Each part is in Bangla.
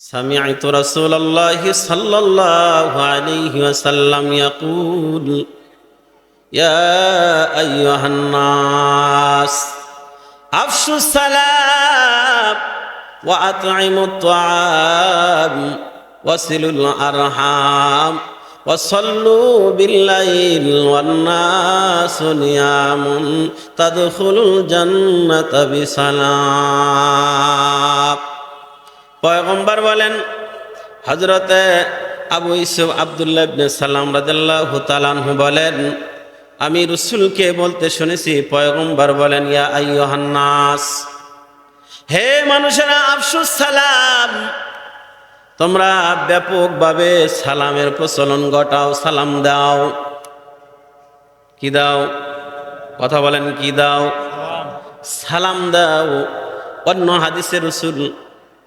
سمعت رسول الله صلى الله عليه وسلم يقول يا أيها الناس أفشوا السلام وأطعموا الطعام وصلوا الأرحام وصلوا بالليل والناس نيام تدخلوا الجنة بسلام পয়গম্বর বলেন হজরতে আবু ইসুফ আবদুল্লাহ ইবনে সালাম রাদিয়াল্লাহু তাআলাহু বলেন, আমি রসুলকে বলতে শুনেছি, পয়গম্বর বলেন, ইয়া আইয়ুহান নাস, হে মানুষেরা আফসুস, সালাম। তোমরা ব্যাপকভাবে সালামের প্রচলন ঘটাও, সালাম দাও। কি দাও? কথা বলেন, কি দাও? সালাম দাও। অন্য হাদিসের রসুল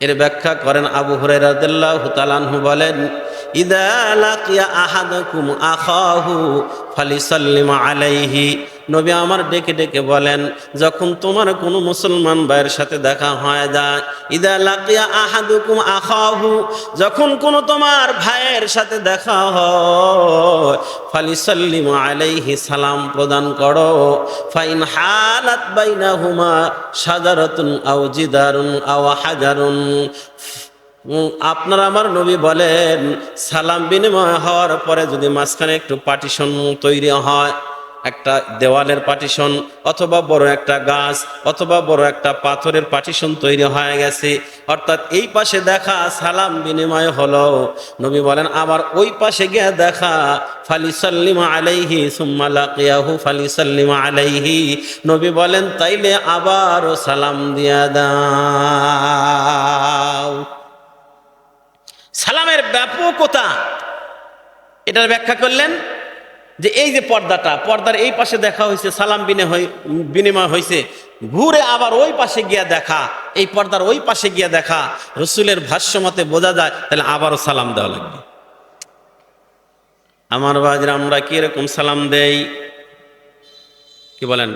এর ব্যাখ্যা করেন আবু হুরাইরাদিল্লাহু তাআলাহু বলেন ইদা লাকিয়া আহাদাকুম আখাহু ফালিসাল্লিম আলাইহি নবী আমার ডেকে ডেকে বলেন, যখন তোমার কোনো মুসলমান ভাইয়ের সাথে দেখা হয় যায় ইদা লাকিয়া আহাদুকুম আখাহু, যখন কোনো তোমার ভাইয়ের সাথে দেখা হয়, ফালিসাল্লিম আলাইহি সালাম প্রদান করো, ফাইন হালাত বাইনাহুমা সাজারাতুন আও জিদারুন আও হাজারুন। আপনার আমার নবী বলেন, সালাম বিনিময় হওয়ার পরে যদি মাঝখানে একটু পার্টিশন তৈরি হয় একটা দেওয়ালের পার্টিশন অথবা বড় একটা গাছ অথবা বড় একটা পাথরের পার্টিশন তৈরি হয়ে গেছে। অর্থাৎ এই পাশে দেখা সালাম বিনিময় হলো। নবী বলেন আবার ওই পাশে গিয়ে দেখা ফালি সাল্লিমা আলাইহি সুম্মা লাকিয়াহু ফালিসাল্লিমা আলাইহি। নবী বলেন, তাইলে আবারও সালাম দিয়া দাও। সালামের ব্যাপকতা, এটার ব্যাখ্যা করলেন যে এই যে পর্দাটা, পর্দার এই পাশে দেখা হয়েছে, সালাম বিনিময় বিনিময় হয়েছে ঘুরে আবার ওই পাশে গিয়া দেখা, এই পর্দার ওই পাশে গিয়া দেখা, রসুলের ভাষ্য মতে বোঝা যায়, তাহলে আবারও সালাম দেওয়া লাগবে। আমার বাজরা আমরা কি এরকম সালাম দেই? কি বলেন?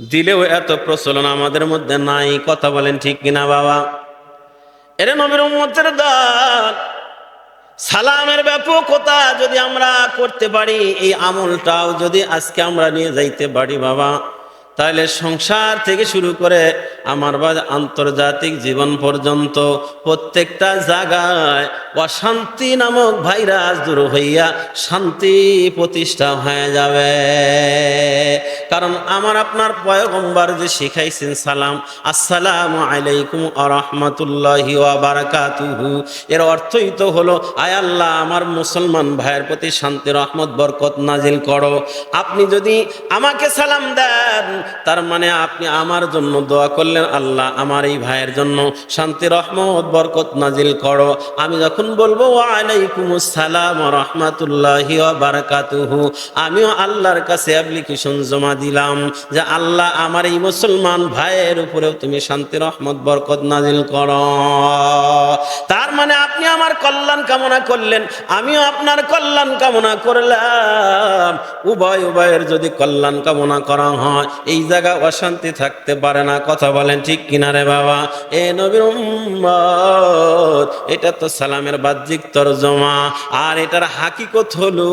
দিলেও এত প্রচলন আমাদের মধ্যে নাই, কথা বলেন ঠিক কিনা বাবা? এর নবীর উম্মতের দল সালামের ব্যাপকতা যদি আমরা করতে পারি, এই আমলটাও যদি আজকে আমরা নিয়ে যাইতে পারি, বাবা। তাহলে সংসার থেকে শুরু করে আমার বা আন্তর্জাতিক জীবন পর্যন্ত প্রত্যেকটা জায়গায় অশান্তি নামক ভাইরাস দূর হইয়া শান্তি প্রতিষ্ঠা হয়ে যাবে। কারণ আমার আপনার পয়গম্বর যে শিখাইছেন সালাম, আসসালাম আলাইকুম আরহামতুল্লাহি বারাকাতুহু। এর অর্থই তো হলো, আয় আল্লাহ, আমার মুসলমান ভাইয়ের প্রতি শান্তি, রহমত, বরকত নাজিল করো। আপনি যদি আমাকে সালাম দেন তার মানে আপনি আমার জন্য দোয়া করলেন, আল্লাহ আমার এই ভাইয়ের জন্য শান্তি, রহমত, বরকত নাজিল করো। আমি যখন বলব ওয়ালাইকুম আসসালাম রহমতুল্লাহি বারাকাতুহু আমিও আল্লাহর কাছে অ্যাপ্লিকেশন জমা দিলাম যে, আল্লাহ আমার এই মুসলমান ভাইয়ের উপরেও তুমি শান্তি, রহমত, বরকত নাজিল করো। তার মানে আপনি আমার কল্যাণ কামনা করলেন, আমিও আপনার কল্যাণ কামনা করলাম। উভয়, উভয়ের যদি কল্যাণ কামনা করা হয়, এই জায়গা অশান্তি থাকতে পারে না। কথা বলেন ঠিক কিনা রে বাবা? এ নবীর এটা তো সালামের বাহ্যিক তরজমা। আর এটার হাকিকত হলো,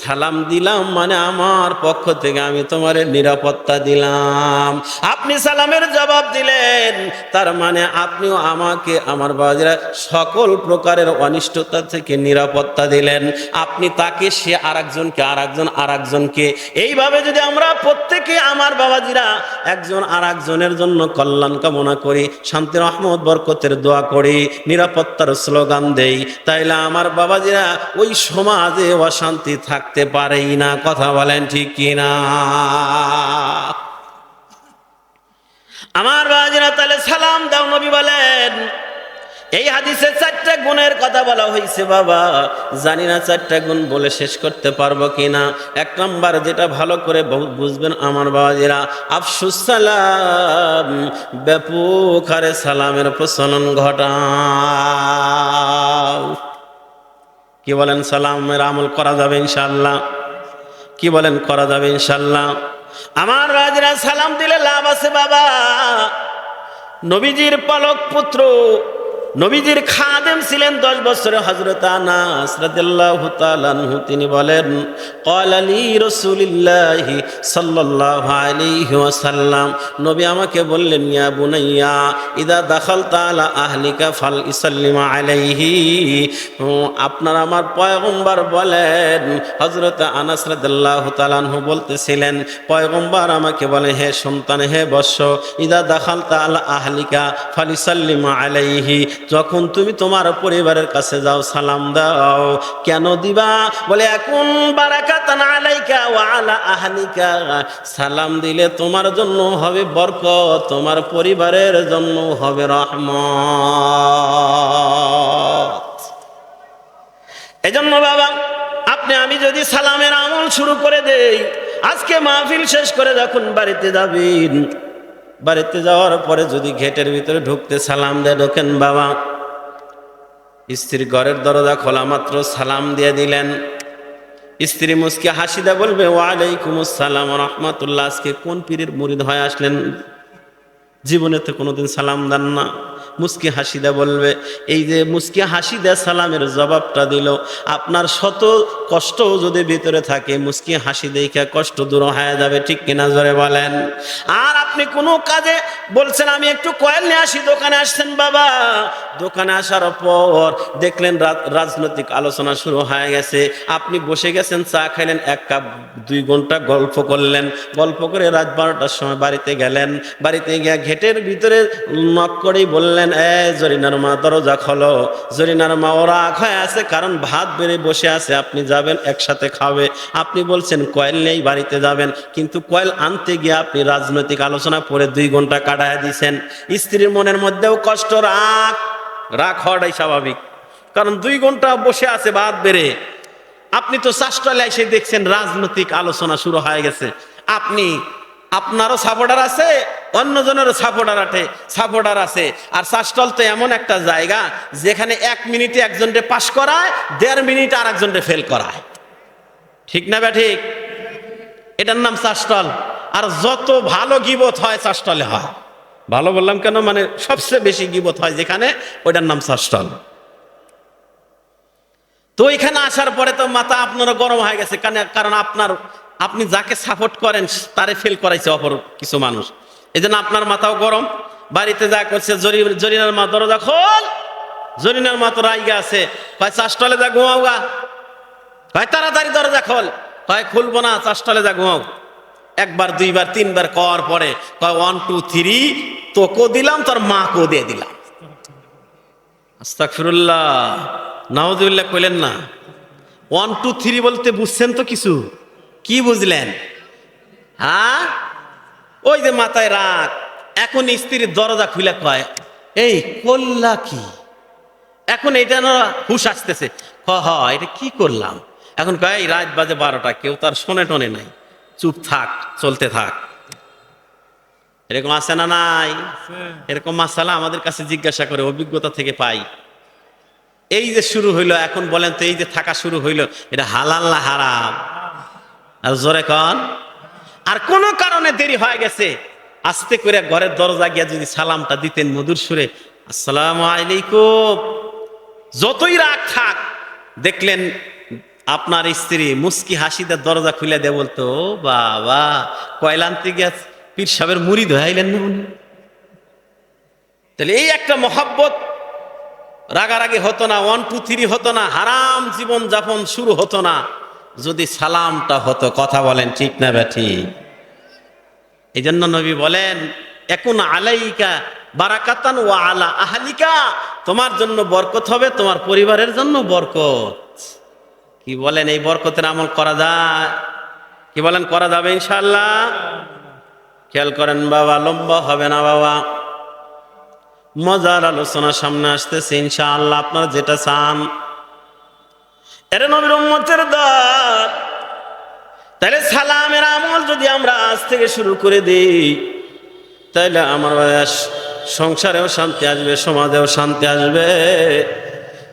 সালাম দিলাম মানে আমার পক্ষ থেকে আমি তোমার নিরাপত্তা দিলাম। আপনি সালামের জবাব দিলেন, তার মানে আপনিও আমাকে, আমার বাজারে সকল প্রকারের অনিষ্টতা থেকে নিরাপত্তা দিলেন। আপনি তাকে, সে আরেকজনকে, আরেকজন, আরেকজনকে। এইভাবে যদি আমরা প্রত্যেকে আমার বাবাজিরা একজন আর একজনের জন্য কল্যাণ কামনা করি, শান্তি, রহমত, বরকতের দোয়া করি, নিরাপত্তার স্লোগান দেই, তাইলে আমার বাবাজিরা ওই সমাজে অশান্তি থাকতে পারেই না। কথা বলেন ঠিক কিনা? আমার বাবাজিরা তাহলে সালাম দাও নবী বলেন। এই হাদিসে চারটা গুণের কথা বলা হয়েছে বাবা। জানি না চারটা গুণ বলে শেষ করতে পারব কিনা। এক নম্বর, যেটা ভালো করে বুঝবেন আমার বাবা বাবাজিরা, আফসুস সালাম, ব্যাপক হারে সালামের প্রচলন ঘটাও। কি বলেন, সালামের আমল করা যাবে ইনশাল্লাহ কি বলেন, করা যাবে ইনশাল্লাহ আমার বাবাজিরা, সালাম দিলে লাভ আছে, বাবা। নবীজির পালক পুত্র নবীজির খাদেম ছিলেন দশ বছরে হজরত আনাস রাদিয়াল্লাহু তাআলা আনহু। তিনি বলেন, ক্বালা লি রাসূলুল্লাহি সাল্লাল্লাহু আলাইহি ওয়াসাল্লাম। নবী আমাকে বললেন, ইয়া বুনাইয়া, ইদা দাখালতা আলা আহলিকা ফাল ইসাল্লিম আলাইহি। আপনার আমার পয়গম্বর বলেন হজরত আনাস রাদিয়াল্লাহু তাআলা আনহু বলতেছিলেন, পয়গম্বর আমাকে বলে, হে সন্তান, হে বৎস, ইদা দাখালতা আলা আহলিকা ফাল ইসাল্লিম আলাইহি। যখন তুমি তোমার পরিবারের কাছে যাও, সালাম দাও। কেন দিবা? বলে, এখন বারাকাতান আলাইকা সালাম দিলে তোমার জন্য হবে বরকত, তোমার পরিবারের জন্য হবে রহমত। এজন্য বাবা, আপনি, আমি যদি সালামের আমল শুরু করে দেই, আজকে মাহফিল শেষ করে যখন বাড়িতে যাবেন বাড়িতে যাওয়ার পরে যদি গেটের ভিতরে ঢুকতে সালাম দেয়, ঢোকেন বাবা। স্ত্রীর ঘরের দরজা খোলা মাত্র, সালাম দিয়ে দিলেন। স্ত্রী মুসকে হাসিদা বলবে, ওয়ালাইকুম আসসালাম, রহমতুল্লাহ। আজকে কোন পীরের মুরিদ হয়ে আসলেন? জীবনে তো কোনোদিন সালাম দেন না। মুস্কি হাসিদা বলবে, এই যে মুস্কি হাসিদা সালামের জবাবটা দিল। আপনার শত কষ্ট যদি ভিতরে থাকে মুস্কি হাসি দেখে কষ্ট দূর হয়ে যাবে। ঠিক কিনা জোরে বলেন। আর আপনি কোনো কাজে বলছেন, আমি একটু কয়েল নিয়ে আসি, দোকানে আসছেন বাবা। দোকানে আসার পর দেখলেন রাজনৈতিক আলোচনা শুরু হয়ে গেছে। আপনি বসে গেছেন, চা খাইলেন, এক কাপ, দুই ঘণ্টা গল্প করলেন। গল্প করে রাত বারোটার সময় বাড়িতে গেলেন। বাড়িতে গিয়ে ঘেটের ভিতরে নক করেই বললেন, এ জরিনার মা, দরজা খোলো। জরিনার মা ওরা আখ হয়ে আছে, কারণ ভাত বেড়ে বসে আছে, আপনি যাবেন, একসাথে খাবে। আপনি বলছেন, কয়েল নেই বাড়িতে যাবেন। কিন্তু কয়েল আনতে গিয়ে আপনি রাজনৈতিক আলোচনা পরে দুই ঘণ্টা কাটায় দিয়েছেন স্ত্রীর মনের মধ্যেও কষ্ট রাখ রাগ হওয়াটাই স্বাভাবিক। কারণ দুই ঘণ্টা বসে আছে, বাদ বেড়ে। আপনি তো চাষটালে এসে দেখছেন রাজনৈতিক আলোচনা শুরু হয়ে গেছে। আপনি, আপনারও সাপোর্টার আছে, অন্যজনেরও সাপোর্টার আছে সাপোর্টার আছে। আর চাষটল তো এমন একটা জায়গা, যেখানে এক মিনিটে একজনকে পাশ করায়, দেড় মিনিট আর একজনকে ফেল করায়। ঠিক না বে ঠিক? এটার নাম চাষটল। আর যত ভালো গিবত হয় চাষটলে হয়। ভালো বললাম কেন? মানে সবচেয়ে বেশি গিবত হয় যেখানে, ওইটার নাম চাষটল। তো এখানে আসার পরে তো মাথা আপনারও গরম হয়ে গেছে কারণ আপনার, আপনি যাকে সাপোর্ট করেন, তারে ফেল করাইছে অপর কিছু মানুষ। এই আপনার মাথাও গরম, বাড়িতে যা করছে জরিনার মা দরজা খোল। জরিনার মা তো রাইগা আছে। কয়, চাষটলে যা ঘুমাও গা। কয়, তাড়াতাড়ি দরজা খোল। কয়, খুলবো না, চাষটলে যা ঘুমাও। একবার, দুইবার, তিনবার কর পরে কয় ওয়ান টু থ্রি তোকেও দিলাম, তোর মাকেও দিয়ে দিলাম। আস্তাকফিরুল্লাহ নাওজুবিল্লাহ কইলেন না। ওয়ান টু থ্রি বলতে বুঝছেন তো কিছু? কি বুঝলেন? হ্যাঁ? ওই যে মাথায় রাগ। এখন স্ত্রীর দরজা খুলে কয়, এই করলা কি? এখন এটা না হুশ আসতেছে। হ এটা কি করলাম? এখন কয় রাত বাজে বারোটা, কেউ তার শোনে টনে নাই। চুপ থাক, চলতে থাক। এরকম আছে না নাই? এরকম মাসালা আমাদের কাছে জিজ্ঞাসা করে, অভিজ্ঞতা থেকে পাই। এই যে শুরু হইল, এখন বলেন তো এই যে থাকা শুরু হইল, এটা হালাল না হারাম? আর জোরে কন। আর কোনো কারণে দেরি হয়ে গেছে। আস্তে করে ঘরের দরজা গিয়া যদি সালামটা দিতেন মধুর সুরে, আসসালাম আলাইকুম। যতই রাগ থাক, দেখলেন আপনার স্ত্রী মুস্কি হাসিদের দরজা খুলে দেয় বলতো, বাবা, কয়লান্তি গিয়া পীর সাহেবের মুড়ি ধোয়াইলেন না উনি। তাহলে এই একটা মহাব্বত রাগারাগি হতো না, ওয়ান, টু, থ্রি হতো না, হারাম জীবন যাপন শুরু হতো না। যদি সালামটা হতো, কথা বলেন, ঠিক না ব্যাঠি এই জন্য নবী বলেন এখন আলাইকা বারাকাতান ও আলা আহালিকা। তোমার জন্য বরকত হবে, তোমার পরিবারের জন্য বরকত। কি বলেন, এই বরকতের আমল করা যায়? কি বলেন, করা যাবে ইনশাল্লাহ খেয়াল করেন বাবা, লম্বা হবে না বাবা। মজার আলোচনা সামনে আসতেছে ইনশাআল্লাহ, আপনারা যেটা চান। এর নবীর উম্মতের দল তাহলে সালামের আমল যদি আমরা আজ থেকে শুরু করে দিই তাহলে আমার সংসারেও শান্তি আসবে, সমাজেও শান্তি আসবে।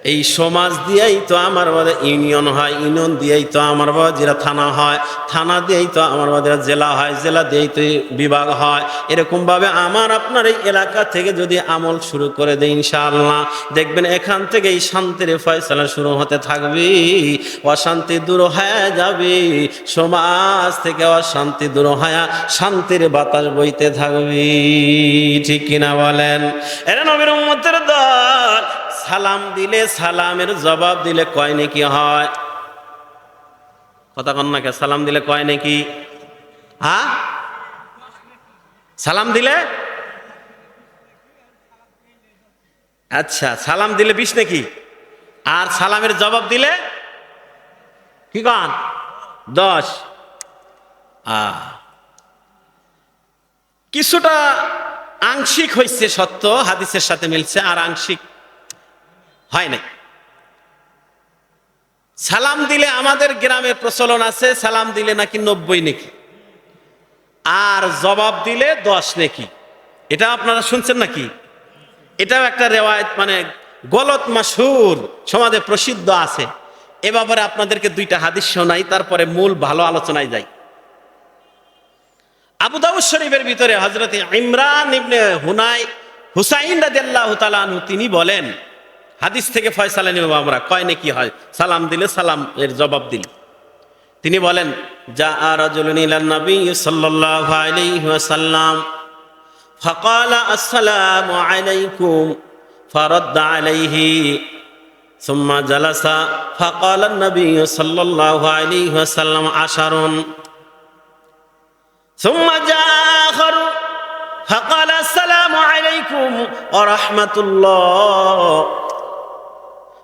এই সমাজ দিয়েই তো আমার বাদে ইউনিয়ন হয়, ইউনিয়ন দিয়েই তো আমার যেটা থানা হয়, থানা দিয়েই তো আমার বাদে জেলা হয়, জেলা দিয়েই তো বিভাগ হয়। এরকমভাবে আমার আপনার এই এলাকা থেকে যদি আমল শুরু করে দেয় ইনশাআল্লাহ, দেখবেন এখান থেকে এই শান্তির ফয়সলা শুরু হতে থাকবে, অশান্তি দূর হয়ে যাবে, সমাজ থেকে অশান্তি দূর হয়ে শান্তির বাতাস বইতে থাকবে। ঠিক কিনা বলেন? এরা নবীর উম্মতের সালাম দিলে সালামের জবাব দিলে কয় নাকি হয়? কথা কন নাকি সালাম দিলে কয় নাকি? হ্যাঁ? সালাম দিলে? আচ্ছা সালাম দিলে বিশ নাকি? আর সালামের জবাব দিলে? কি কন? দশ। আ। কিছুটা আংশিক হয়েছে সত্য, হাদিসের সাথে মিলছে, আর আংশিক হয় নাই সালাম দিলে আমাদের গ্রামে প্রচলন আছে, সালাম দিলে নাকি নব্বই নাকি? আর জবাব দিলে দশ নাকি। এটা আপনারা শুনছেন নাকি? এটাও একটা রেওয়ায়ত মানে গলত মাসুর সমাজে প্রসিদ্ধ আছে। এ ব্যাপারে আপনাদেরকে দুইটা হাদিস শোনাই, তারপরে মূল ভালো আলোচনায় যাই। আবু দাউদ শরীফের ভিতরে হজরত ইমরান ইবনে হুনাই হুসাইন রাদিয়াল্লাহু তাআলা তিনি বলেন হাদিস থেকে ফয়সালা নিব আমরা কয় কি হয় সালাম দিলে সালাম এর জবাব দিল তিনি বলেন যা রাজুলুন ইলান নবী সাল্লাল্লাহু আলাইহি ওয়াসাল্লাম فقال السلام عليكم فرد عليه ثم جلس فقال النبي صلى الله عليه وسلم عشر ثم جاء آخر فقال السلام عليكم ورحمة الله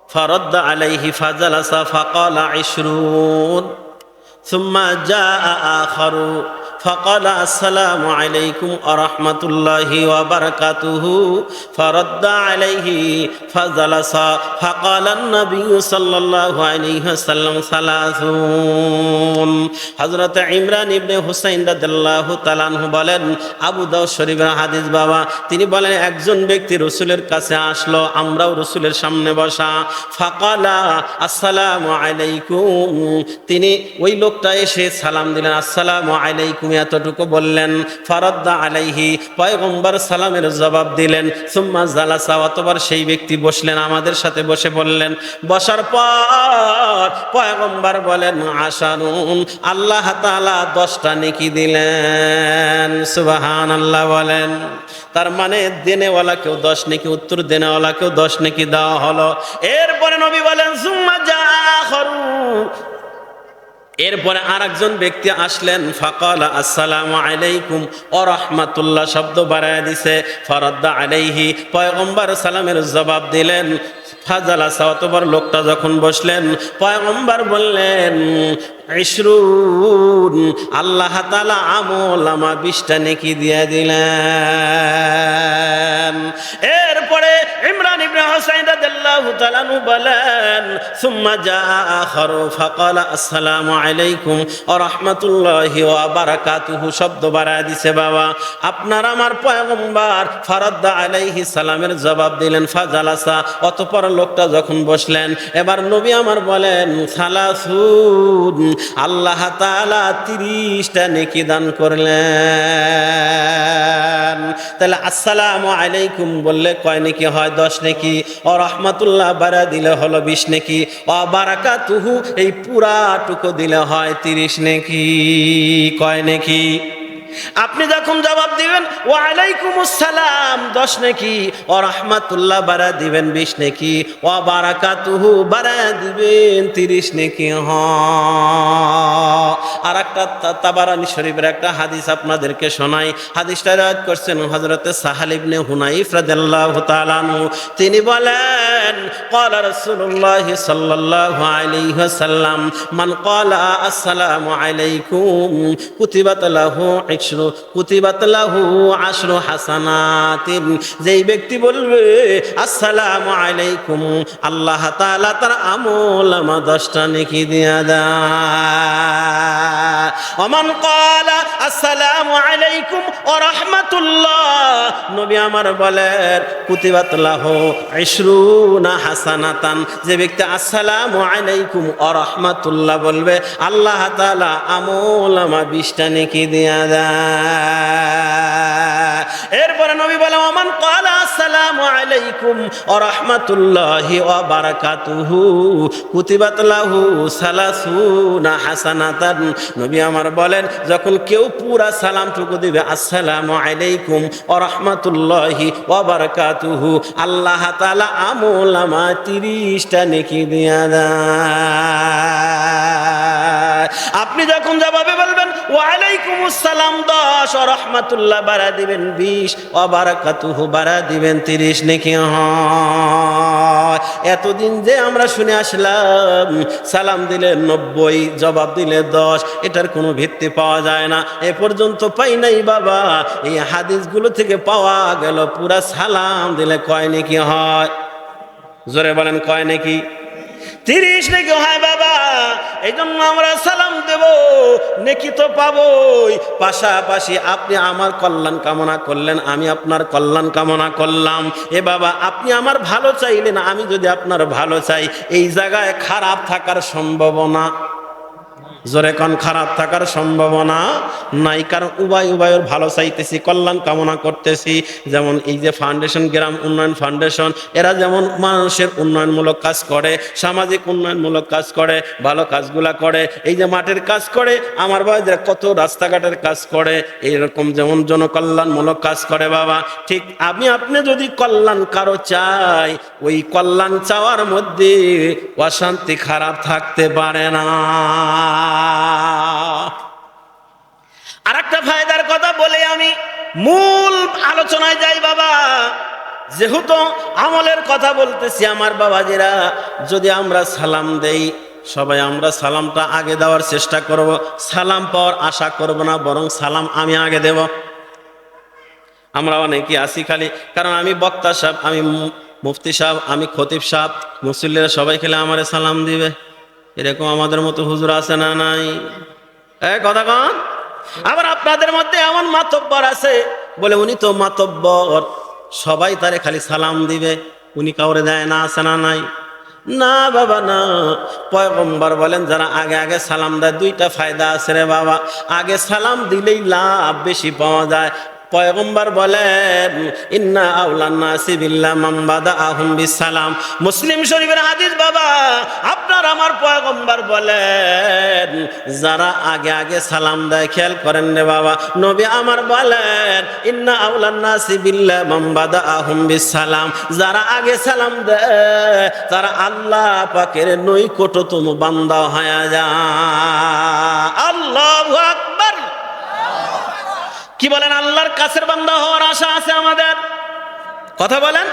فرد عليه فجلس فقال عشرون. ثم جاء آخر فقال السلام عليكم ورحمة الله وبركاته فرد عليه فجلس فقال النبي صلى الله عليه وسلم ثلاثون হযরত ইমরান ইবনে হুসাইন রাদিয়াল্লাহু তাআলা আনহু বলেন আবু দাউদ শরীফের হাদিস বাবা তিনি বলেন একজন ব্যক্তি রসুলের কাছে আসলো আমরাও রসুলের সামনে বসা ফাকালা আসসালামু আলাইকুম তিনি ওই লোকটা এসে সালাম দিলেন আসসালামু আলাইকুম এতটুকু বললেন, ফারাদ্দা আলাইহি পয়গম্বর সালামের জবাব দিলেন, সুম্মা জালাসা অতবার সেই ব্যক্তি বসলেন, আমাদের সাথে বসে বললেন। বসার পর পয়গম্বর বলেন, আশানুন আল্লাহ তাআলা দশটা নেকি দিলেন। সুবাহান আল্লাহ বলেন, তার মানে দেনেওয়ালা কেউ দশ নেকি, উত্তর দেনেওয়ালা কেউ দশ নেকি দেওয়া হলো। এরপরে নবী বলেন, সুম্মা যা এরপরে আর একজন ব্যক্তি আসলেন, ফাকাল, আসসালামু আলাইকুম। ও রহমাতুল্লাহ শব্দ বাড়ায় দিছে। ফরদ্দা আলাইহি, পয়গম্বর সালামের জবাব দিলেন, ফাজালা সাওতবর লোকটা যখন বসলেন, পয়গম্বর বললেন, ইশরুন, আল্লাহ তালা আমল আমা বিশটা নেকি দিয়ে দিলেন। এরপরে আনহু বলেন, সুম্মা ফাকালা, আসসালামু আলাইকুম ওয়া রাহমাতুল্লাহি ওয়া বারাকাতুহু। শব্দ দিছে বাবা। আপনার আমার পয়গম্বর আলাইহি সালামের জবাব দিলেন, ফাজালাসা। অতঃপর লোকটা যখন বসলেন, এবার নবী আমার বলেন, সালাসুন। আল্লাহ তাআলা 30টা নেকি দান করলেন। তাহলে, আসসালামু আলাইকুম বললে কয় নেকি হয়? দশ নেকি। ও রহমাতুল্লাহ বারা দিলে হলো বিশ নেকি অবারাকা বারাকা তুহু এই পুরাটুকু দিলে হয় তিরিশ নেকি, কয় নেকি? আপনি যখন জবাব দিবেন ও আলাইকুম আসসালাম দশ নাকি ও রহমাতুল্লাহ বাড়া দিবেন বিশ নাকি ও বারাকাতুহু বাড়া দিবেন তিরিশ নাকি হ আর একটা তাবারানি শরীফের একটা হাদিস আপনাদেরকে শোনাই হাদিসটা রাত করছেন হজরতে সাহাল ইবনে হুনাইফ রাদিয়াল্লাহু তাআলা আনহু তিনি বলেন قال رسول الله صلى الله عليه وسلم من قال السلام عليكم كتبت له عشر আশরু কুতিবাতলাহু আশরু হাসানাতিন। যেই ব্যক্তি বলবে, আসসালামু আলাইকুম, আল্লাহ তাআলা তার আমল আমা দশটা নেকি দিয়া দা অমান কালা, আসসালামু আলাইকুম ওয়া রাহমাতুল্লাহ। নবী আমার বলেন কুতিবাতলাহু ইশরুনা হাসানাতান। যে ব্যক্তি, আসসালামু আলাইকুম ওয়া রাহমাতুল্লাহ, বলবে, আল্লাহ তাআলা আমল আমা বিশটা নেকি দিয়া দা এরপরে নবী বলে ওমান ক্বালা, আসসালামু আলাইকুম ওয়া রাহমাতুল্লাহি ওয়া বারাকাতুহু। কুতিবাত সালাসুনা হাসানাতান। নবী আমার বলেন, যখন কেউ পুরা সালাম সালামটুকু দিবে, আসসালামু আলাইকুম ওয়া রাহমাতুল্লাহি ওয়া বারাকাতুহু। আল্লাহ তাআলা আমল আমা 30টা নেকি দিয়া দেয় আপনি যখন জবাবে বলবেন ওয়ালাইকুম আসসালাম দশ ও রহমাতুল্লাহ, বাড়া দিবেন বিশ ও বারাকাতুহু বাড়া দিবেন তিরিশ, নাকি এতদিন যে আমরা শুনে আসলাম, সালাম দিলে নব্বই, জবাব দিলে দশ, এটার কোনো ভিত্তি পাওয়া যায় না। এ পর্যন্ত পাই নাই বাবা। এই হাদিসগুলো থেকে পাওয়া গেল, পুরা সালাম দিলে কয় নাকি হয়? জোরে বলেন, কয় নাকি? তিরিশ নাকি? হয় বাবা এই জন্য আমরা সালাম দেব, নেকি তো পাবই। পাশাপাশি আপনি আমার কল্যাণ কামনা করলেন, আমি আপনার কল্যাণ কামনা করলাম। এ বাবা, আপনি আমার ভালো চাইলেন, আমি যদি আপনার ভালো চাই, এই জায়গায় খারাপ থাকার সম্ভাবনা। জোরে কন, খারাপ থাকার সম্ভাবনা নাই, কারণ উভয় উভয়ের ভালো চাইতেছি, কল্যাণ কামনা করতেছি। যেমন এই যে ফাউন্ডেশন গ্রাম উন্নয়ন ফাউন্ডেশন এরা যেমন মানুষের উন্নয়নমূলক কাজ করে, সামাজিক উন্নয়নমূলক কাজ করে, ভালো কাজগুলা করে, এই যে মাঠের কাজ করে, আমার বাড়িতে কত রাস্তাঘাটের কাজ করে, এইরকম যেমন জনকল্যাণমূলক কাজ করে বাবা। ঠিক আমি, আপনি যদি কল্যাণ কারও চাই, ওই কল্যাণ চাওয়ার মধ্যে অশান্তি খারাপ থাকতে পারে না। আর একটা ফায়দার কথা বলে আমি, মূল আলোচনায় যাই বাবা। যেহেতু আমলের কথা বলতেছি আমার বাবাজিরা, যদি আমরা সালাম দেই, সবাই আমরা সালামটা আগে দেওয়ার চেষ্টা করব। সালাম পাওয়ার আশা করব না, বরং সালাম আমি আগে দেব। আমরা অনেকে আসি খালি, কারণ আমি বক্তা সাহেব, আমি মুফতি সাহেব, আমি খতিব সাহেব, মুসল্লিরা সবাই খেলে আমারে সালাম দিবে। এরকম আমাদের মতো হুজুর আছে না নাই? এ, কথা কন। আবার আপনাদের মধ্যে এমন মাতব্বর আছে, বলে উনি তো মাতব্বর। সবাই তারে খালি সালাম দিবে। উনি কাউরে দেয় না, আছে না নাই? না, বাবা, না। পয়গম্বর বলেন, যারা আগে আগে সালাম দেয়, দুইটা ফায়দা আছে রে বাবা। আগে সালাম দিলেই লাভ বেশি পাওয়া যায়। পয়গম্বর বলেন, ইন্না আউলান্না সিবিল্লা মাম্বাদা আহম বিসালাম। মুসলিম শরীফের হাদিস, বাবা, আপনার আমার পয়গম্বর বলেন, যারা আগে আগে সালাম দেয়, খেয়াল করেন রে বাবা। নবী আমার বলেন, ইন্না আউলান্না সিবিল্লা মাম্বাদা আহম বিসালাম। যারা আগে সালাম দেয়, তারা আল্লাহ পাকের নৈকটতম বান্দা হয়ে যায়। আল্লাহু কি বলেন আল্লাহর কাছের বান্দা হওয়ার আশা আছে আমাদের? কথা বলেন।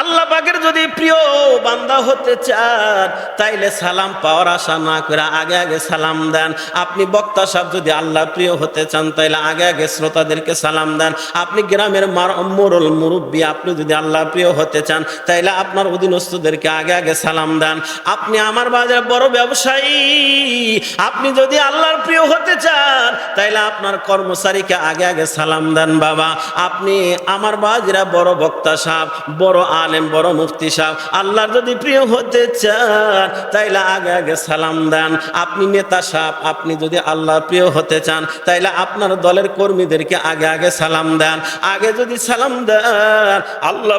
আল্লাহ পাকের যদি প্রিয় বান্দা হতে চান, তাইলে সালাম পাওয়ার আশা না করে আগে আগে সালাম দেন। আপনি বক্তা সাহেব যদি আল্লাহ প্রিয় হতে চান, তাইলে আগে আগে শ্রোতাদেরকে সালাম দেন। আপনি গ্রামের মার মোরল মুরব্বী, আপনি যদি আল্লাহ প্রিয় হতে চান, তাইলে আপনার অধীনস্থদেরকে আগে আগে সালাম দেন। আপনি আমার বাজার বড় ব্যবসায়ী, আপনি যদি আল্লাহর প্রিয় হতে চান, তাইলে আপনার কর্মচারীকে আগে আগে সালাম দেন বাবা। আপনি আমার বাজরা বড় বক্তা সাহেব, বড় আলেম, বড় মুফতি সাহেব, আল্লাহর যদি প্রিয় হতে চান, তাইলে আগে আগে সালাম দেন। আপনি নেতা সাহেব, আপনি যদি আল্লাহর প্রিয় হতে চান, তাইলে আপনার দলের কর্মীদেরকে আগে আগে সালাম দেন। আগে যদি সালাম দেন, আল্লাহ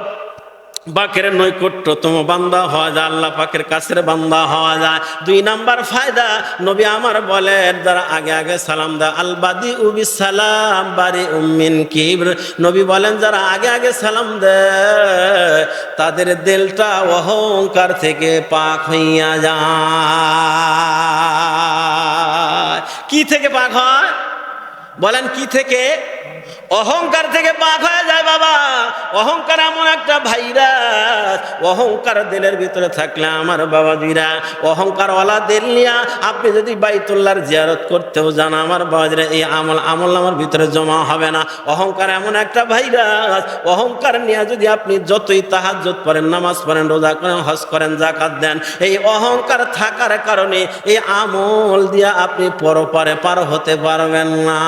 পাকের নৈকট্যতম বান্দা হওয়া যায়, আল্লাহ পাকের কাছের বান্দা হওয়া যায়। দুই নাম্বার ফায়দা, নবী আমার বলেন, যারা আগে আগে সালাম দেয়, আলবাদি উবি সালাম বাড়ি উম্মিন কিবর। নবী বলেন, যারা আগে আগে সালাম দেয়, তাদের দিলটা অহংকার থেকে পাক হইয়া যায়। কি থেকে পাক হয়? বলেন, কি থেকে? অহংকার থেকে পাক হয়ে যায় বাবা। অহংকার এমন একটা ভাইরাস। অহংকার দিলের ভিতরে থাকলে আমার বাবাজিরা অহংকার ওলা দিল নিয়া আপনি যদি বাইতুল্লাহর জিয়ারত করতেও যান, আমার বাবা বাবাজিরা এই আমল আমল আমার ভিতরে জমা হবে না। অহংকার এমন একটা ভাইরাস। অহংকার নিয়ে যদি আপনি যতই তাহাজ্জত পড়েন, নামাজ পড়েন, রোজা করেন, হজ করেন জাকাত দেন, এই অহংকার থাকার কারণে এই আমল দিয়া আপনি পরপারে পার হতে পারবেন না।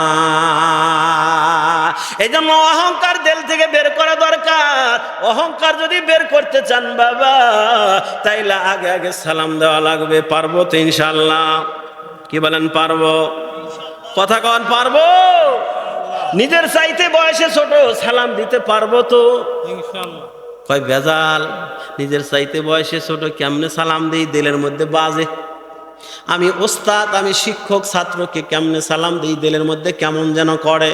এই জন্য অহংকার দেল থেকে বের করা দরকার। অহংকার যদি বের করতে চান বাবা তাইলে আগে আগে সালাম দেওয়া লাগবে। পারব তো ইনশাল্লাহ কি বলেন পারব? কথা কন পারব? নিজের চাইতে বয়সে ছোট সালাম দিতে পারব তো? কয় বেজাল নিজের চাইতে বয়সে ছোট কেমনে সালাম দিই? দিলের মধ্যে বাজে। আমি ওস্তাদ আমি শিক্ষক ছাত্রকে কেমনে সালাম দিই? দিলের মধ্যে কেমন যেন করে।